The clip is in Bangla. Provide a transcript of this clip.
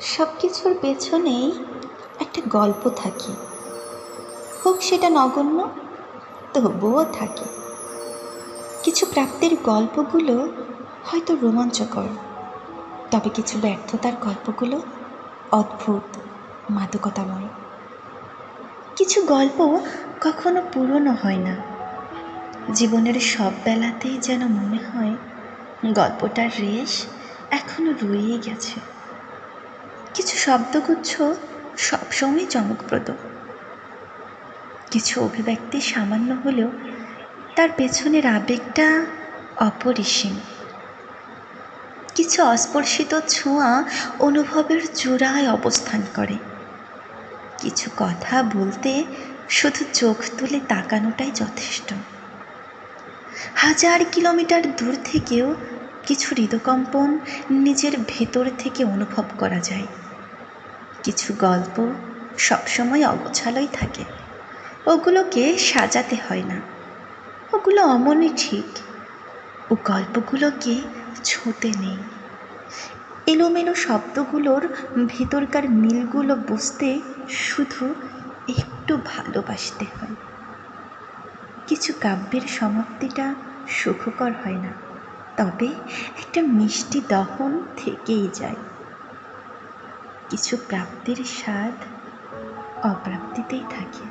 সব কিছুর পেছনেই একটা গল্প থাকে। হোক সেটা নগণ্য, তবুও থাকে। কিছু প্রাপ্তির গল্পগুলো হয়তো রোমাঞ্চকর, তবে কিছু ব্যর্থতার গল্পগুলো অদ্ভুত, মাদকতাময়। কিছু গল্প কখনো পুরনো হয় না। জীবনের সব বেলাতেই যেন মনে হয় গল্পটার রেশ এখনও রয়েই গেছে। কিছু শব্দগুচ্ছ সবসময় চমকপ্রদ। কিছু অভিব্যক্তি সামান্য হলেও তার পেছনের আবেগটা অপরিসীম। কিছু অস্পর্শিত ছোঁয়া অনুভবের চূড়ায় অবস্থান করে। কিছু কথা বলতে শুধু চোখ তুলে তাকানোটাই যথেষ্ট। হাজার কিলোমিটার দূর থেকেও কিছু হৃদকম্পন নিজের ভেতর থেকে অনুভব করা যায়। কিছু গল্প সবসময় অগোছালোই থাকে। ওগুলোকে সাজাতে হয় না। ওগুলো অমনই ঠিক। ও গল্পগুলোকে ছুঁতে নেই। এলোমেলো শব্দগুলোর ভেতরকার মিলগুলো বুঝতে শুধু একটু ভালোবাসতে হয়। কিছু কাব্যের সমাপ্তিটা সুখকর হয় না, তবে একটা মিষ্টি দহন থেকেই যায়। কিছু প্রাপ্তির স্বাদ অপ্রাপ্তিতেই থাকে।